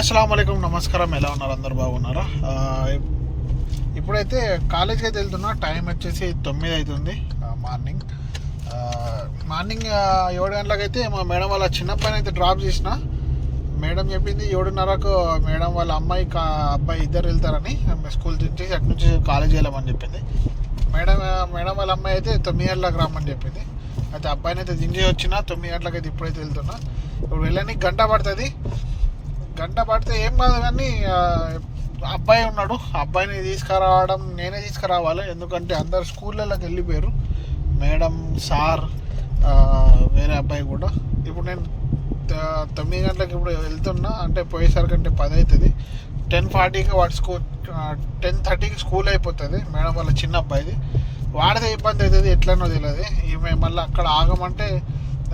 అస్సలం అయికం నమస్కారం. ఎలా ఉన్నారు? అందరు బాగున్నారా? ఇప్పుడైతే కాలేజ్కి అయితే వెళ్తున్నా. టైం వచ్చేసి తొమ్మిది అవుతుంది మార్నింగ్. మార్నింగ్ ఏడు గంటలకైతే మా మేడం వాళ్ళ చిన్న అయితే డ్రాప్ చేసిన. మేడం చెప్పింది ఏడున్నరకు మేడం వాళ్ళ అమ్మాయి కా అబ్బాయి ఇద్దరు వెళ్తారని స్కూల్ నుంచి అటు నుంచి కాలేజ్ వెళ్ళమని చెప్పింది. మేడం మేడం వాళ్ళ అమ్మాయి అయితే తొమ్మిది గంటలకు రమ్మని చెప్పింది. అయితే అబ్బాయిని అయితే దించి వచ్చిన తొమ్మిది గంటలకు అయితే ఇప్పుడైతే వెళ్తున్నా. ఇప్పుడు వెళ్ళడానికి గంట పడుతుంది. గంట పడితే ఏం కాదు కానీ అబ్బాయి ఉన్నాడు. అబ్బాయిని తీసుకురావడం నేనే తీసుకురావాలి. ఎందుకంటే అందరు స్కూళ్ళలోకి వెళ్ళిపోయారు. మేడం సార్ వేరే అబ్బాయి కూడా. ఇప్పుడు నేను తొమ్మిది గంటలకు ఇప్పుడు వెళ్తున్నా. అంటే పోయేసరికి అంటే పది అవుతుంది. టెన్ ఫార్టీకి వాడి స్కూల్ టెన్ థర్టీకి స్కూల్ అయిపోతుంది. మేడం వాళ్ళ చిన్న అబ్బాయిది. వాడితే ఇబ్బంది అవుతుంది. ఎట్లనో తెలియదు. ఈమె మళ్ళీ అక్కడ ఆగమంటే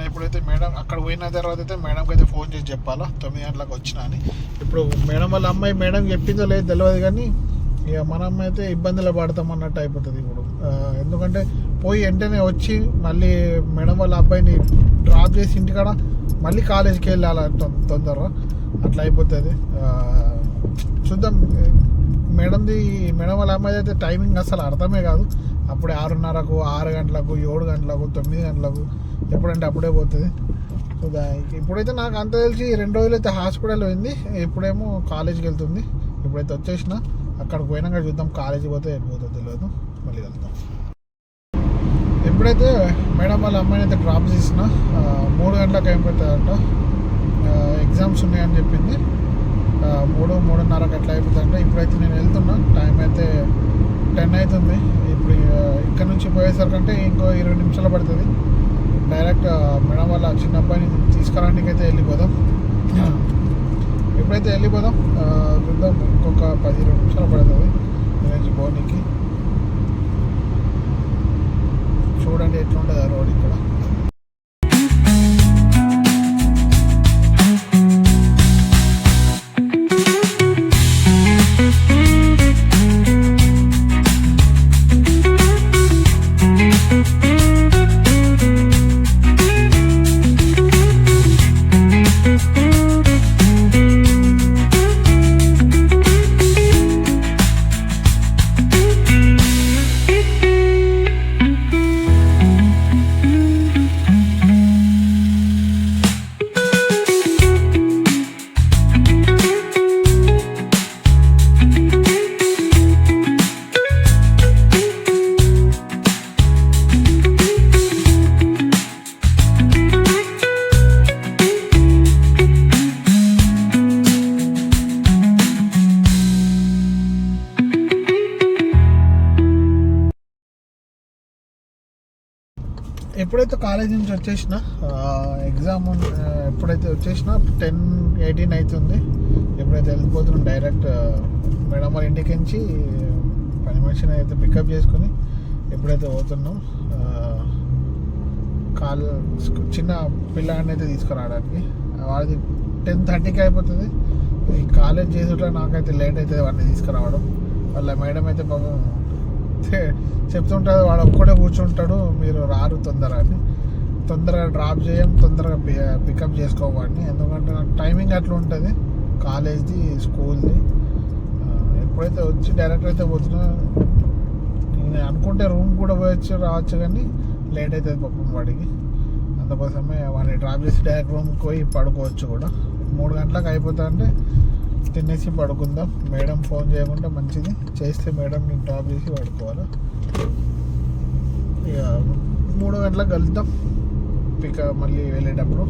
ఇప్పుడైతే మేడం అక్కడ పోయిన తర్వాత అయితే మేడంకి అయితే ఫోన్ చేసి చెప్పాలా? తొమ్మిది గంటలకు వచ్చిన అని. ఇప్పుడు మేడం వాళ్ళ అమ్మాయి మేడం చెప్పిందో లేదు తెలియదు కానీ ఇక మనం అయితే ఇబ్బందులు పడతాం అన్నట్టు అయిపోతుంది ఇప్పుడు. ఎందుకంటే పోయి వెంటనే వచ్చి మళ్ళీ మేడం వాళ్ళ అబ్బాయిని డ్రాప్ చేసి ఇంటికాడ మళ్ళీ కాలేజీకి వెళ్ళాలి తొందరగా? అట్లా అయిపోతుంది. చూద్దాం. మేడంది మేడం వాళ్ళ అమ్మాయి అయితే టైమింగ్ అసలు అర్థమే కాదు. అప్పుడే ఆరున్నరకు ఆరు గంటలకు ఏడు గంటలకు తొమ్మిది గంటలకు ఎప్పుడంటే అప్పుడే పోతుంది. సో ఇప్పుడైతే నాకు అంత తెలిసి రెండు రోజులు అయితే హాస్పిటల్ పోయింది. ఇప్పుడేమో కాలేజీకి వెళ్తుంది. ఇప్పుడైతే వచ్చేసిన. అక్కడికి పోయినాక చూద్దాం కాలేజీ పోతే ఎటు పోతుందో తెలియదు. మళ్ళీ వెళ్తాం. ఎప్పుడైతే మేడం వాళ్ళ అమ్మాయిని అయితే డ్రాప్ చేసిన. మూడు గంటలకు అయిపోతుందంట ఎగ్జామ్స్ ఉన్నాయని చెప్పింది. మూడు మూడున్నరకు ఎట్లా అయిపోతుందంటే. ఇప్పుడైతే నేను వెళ్తున్నా. టైం అయితే టెన్ అవుతుంది. ఇప్పుడు ఇక్కడ నుంచి పోయేసరికి అంటే ఇంకో ఇరవై నిమిషాలు పడుతుంది. డైరెక్ట్ మేడం వాళ్ళ చిన్న అబ్బాయిని తీసుకురావడానికి అయితే వెళ్ళిపోదాం. ఎప్పుడైతే వెళ్ళిపోదాం చూద్దాం ఇంకొక పది ఇరవై నిమిషాలు పడుతుంది నుంచి పోనీకి చూడండి ఎట్లుంటుంది ఆ రోడ్ ఇక్కడ. ఎప్పుడైతే కాలేజ్ నుంచి వచ్చేసిన ఎగ్జామ్ ఎప్పుడైతే వచ్చేసిన టెన్ ఎయిటీన్ అవుతుంది ఎప్పుడైతే వెళ్ళిపోతున్నాం డైరెక్ట్ మేడం వాళ్ళ ఇంటికి నుంచి పని మనిషిని అయితే పికప్ చేసుకొని ఎప్పుడైతే పోతున్నాం కాల్ చిన్న పిల్లాడిని అయితే తీసుకురావడానికి. వాడిది టెన్ థర్టీకి అయిపోతుంది. ఈ కాలేజ్ చేసుకుంటే నాకైతే లేట్ అవుతుంది వాడిని తీసుకురావడం. వాళ్ళ మేడం అయితే పాపం చె- చెప్తుంటుంది వాడు ఒక్కడే కూర్చుంటాడు మీరు రారు తొందరగా అని. తొందరగా డ్రాప్ చేయం తొందరగా పికప్ చేసుకోవాడిని ఎందుకంటే నాకు టైమింగ్ అట్లా ఉంటుంది. కాలేజ్ది స్కూల్ది. ఎప్పుడైతే వచ్చి డైరెక్ట్ అయితే పోతున్నా నేను అనుకుంటే రూమ్ కూడా పోయొచ్చు రావచ్చు కానీ లేట్ అవుతుంది పాపం వాడికి. అందుకోసమే వాడిని డ్రాప్ చేసి డైరెక్ట్ రూమ్కి పోయి పడుకోవచ్చు కూడా. మూడు గంటలకు అయిపోతా అంటే తినేసి పడుకుందాం. మేడం ఫోన్ చేయకుండా మంచిది. చేస్తే మేడం నేను టాప్ చేసి పడుకోవాలి? ఇక మూడు గంటలకు కలుద్దాం. పిక మళ్ళీ వెళ్ళేటప్పుడు.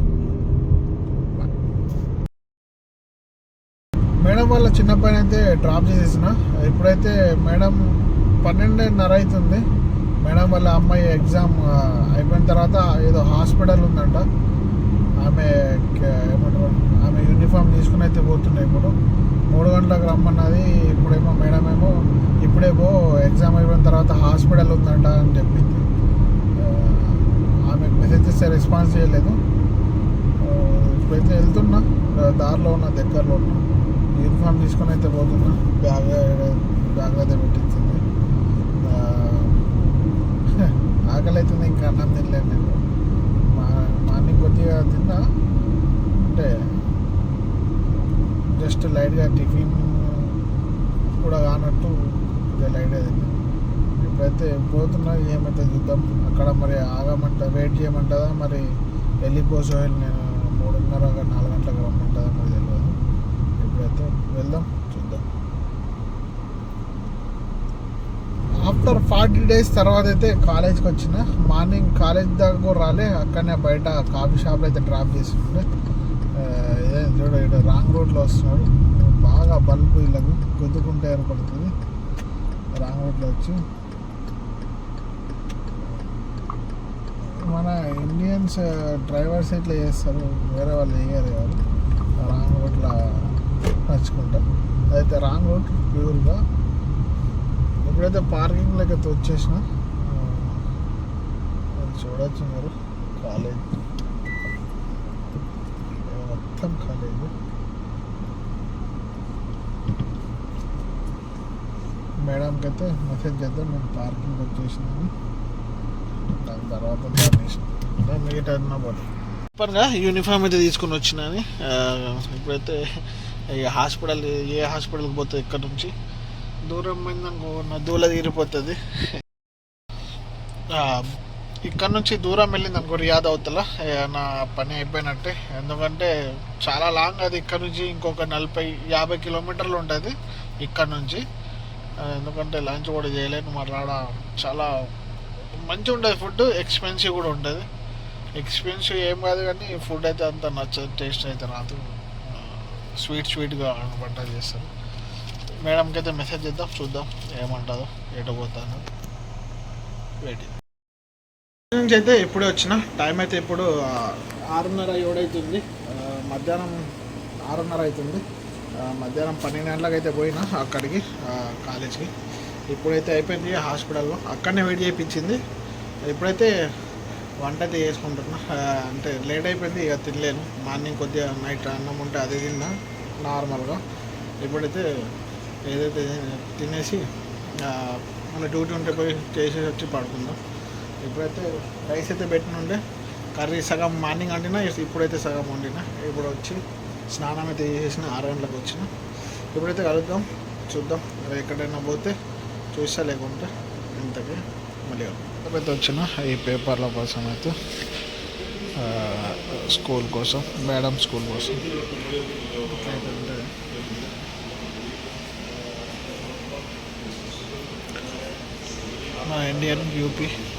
మేడం వాళ్ళ చిన్న పైన అయితే డ్రాప్ చేసేసిన. ఇప్పుడైతే మేడం పన్నెండున్నర అవుతుంది. మేడం వాళ్ళ అమ్మాయి ఎగ్జామ్ అయిపోయిన తర్వాత ఏదో హాస్పిటల్ ఉందంట. ఆమె ఏమంటారు? ఆమె యూనిఫామ్ తీసుకుని అయితే పోతున్నాయి ఇప్పుడు. మూడు గంటలకు రమ్మన్నది ఇప్పుడేమో మేడం ఏమో ఇప్పుడేమో ఎగ్జామ్ అయిపోయిన తర్వాత హాస్పిటల్ ఉందంట అని చెప్పింది. ఆమెకు మెసేజ్ చేస్తే రెస్పాన్స్ చేయలేదు. ఇప్పుడైతే వెళ్తున్నా దారిలో ఉన్న దగ్గరలో ఉన్నా. యూనిఫామ్ తీసుకొని అయితే పోతున్నా బ్యాగ్ బ్యాగ్ అయితే పెట్టించింది ఆకలి అవుతుంది ఇంకా అన్నం తినలేదు నేను. మార్నింగ్ కొద్దిగా తిన్నా. అంటే జస్ట్ లైట్గా టిఫిన్ కూడా కానట్టు కొద్దిగా లైట్గా తిన్నాం. ఇప్పుడైతే పోతున్నా ఏమైతే చూద్దాం. అక్కడ మరి ఆగమంట వెయిట్ చేయమంటుందా? మరి వెళ్ళిపోసో నేను మూడున్నర నాలుగు గంటలకు రమ్మంటుందా? మరి తెలియదు ఇప్పుడైతే వెళ్దాం చూద్దాం ఆఫ్టర్ ఫార్టీ డేస్ తర్వాత అయితే కాలేజ్కి వచ్చిన మార్నింగ్ కాలేజ్ దాకా కూడా రాలే అక్కడనే బయట కాఫీ షాప్లో అయితే డ్రాప్ చేసిండే. చూడ ఇక్కడ రాంగ్ రోడ్లో వస్తున్నాడు. బాగా బల్బు ఇళ్ళకు గుద్దుకుంటే ఏర్పడుతుంది. రాంగ్ రోడ్లో వచ్చి. మన ఇండియన్స్ డ్రైవర్స్ ఇట్లా చేస్తారు? వేరే వాళ్ళు చేయరు వాళ్ళు రాంగ్ రోడ్లో నడుచుకుంటా. అయితే రాంగ్ రోడ్ ప్యూర్గా ఇప్పుడైతే పార్కింగ్ లెక్క వచ్చేసిన. అది చూడొచ్చు మీరు. కాలేజ్. మొత్తం కాలేజ్. మేడంకి అయితే మెసేజ్ చేద్దాం నేను పార్కింగ్ వచ్చేసినాను. దాని తర్వాత లేట్ అయినా పోటీ సూపర్గా యూనిఫామ్ అయితే తీసుకొని వచ్చినా అని. ఇప్పుడైతే ఇక హాస్పిటల్ ఏ హాస్పిటల్కి పోతే ఇక్కడ నుంచి? దూరం పోయిందనుకో నా దూల తీరిపోతుంది. ఇక్కడ నుంచి దూరం వెళ్ళింది అనుకో రియాద్ అవతల. నా పని అయిపోయినట్టే. ఎందుకంటే చాలా లాంగ్ అది ఇక్కడ నుంచి ఇంకొక నలభై యాభై కిలోమీటర్లు ఉంటుంది ఇక్కడ నుంచి. ఎందుకంటే లంచ్ కూడా చేయలేను మరి ఆడ చాలా మంచిగా ఉంటుంది ఫుడ్ ఎక్స్పెన్సివ్ కూడా ఉంటుంది. ఎక్స్పెన్సివ్ ఏం కాదు కానీ ఫుడ్ అయితే అంత నచ్చదు టేస్ట్ అయితే రాదు. స్వీట్ స్వీట్గా వంట చేస్తారు. మేడంకి అయితే మెసేజ్ చేద్దాం చూద్దాం ఏమంటుందో ఎటు పోతాను వెయిట్ నుంచి అయితే ఇప్పుడే వచ్చిన టైం అయితే ఇప్పుడు ఆరున్నర ఏడైతుంది. మధ్యాహ్నం ఆరున్నర అవుతుంది. మధ్యాహ్నం పన్నెండు గంటలకు అయితే పోయినా అక్కడికి కాలేజ్కి. ఇప్పుడైతే అయిపోయింది హాస్పిటల్లో. అక్కడనే వెయిట్ చేయించింది. ఇప్పుడైతే వంట అయితే చేసుకుంటున్నా. అంటే లేట్ అయిపోయింది ఇక తినలేను. మార్నింగ్ కొద్దిగా నైట్ అన్నం ఉంటే అదే తిన్నా నార్మల్గా ఇప్పుడైతే ఏదైతే తినేసి మన డ్యూటీ ఉంటే పోయి చేసేసి వచ్చి పడుకుందాం. ఇప్పుడైతే రైస్ అయితే పెట్టినుండే. కర్రీ సగం మార్నింగ్ వండినా ఇప్పుడైతే సగం వండినా. ఇప్పుడు వచ్చి స్నానం అయితే చేసేసిన ఆరు గంటలకు వచ్చిన. ఇప్పుడైతే కలుద్దాం చూద్దాం ఎక్కడైనా పోతే చూస్తా లేకుంటే ఇంతకి మళ్ళీ అయితే వచ్చిన ఈ పేపర్ల కోసం అయితే స్కూల్ కోసం మేడం స్కూల్ కోసం. ఇట్లయితే ఉంటుంది. మన ఇండియన్ యూపీ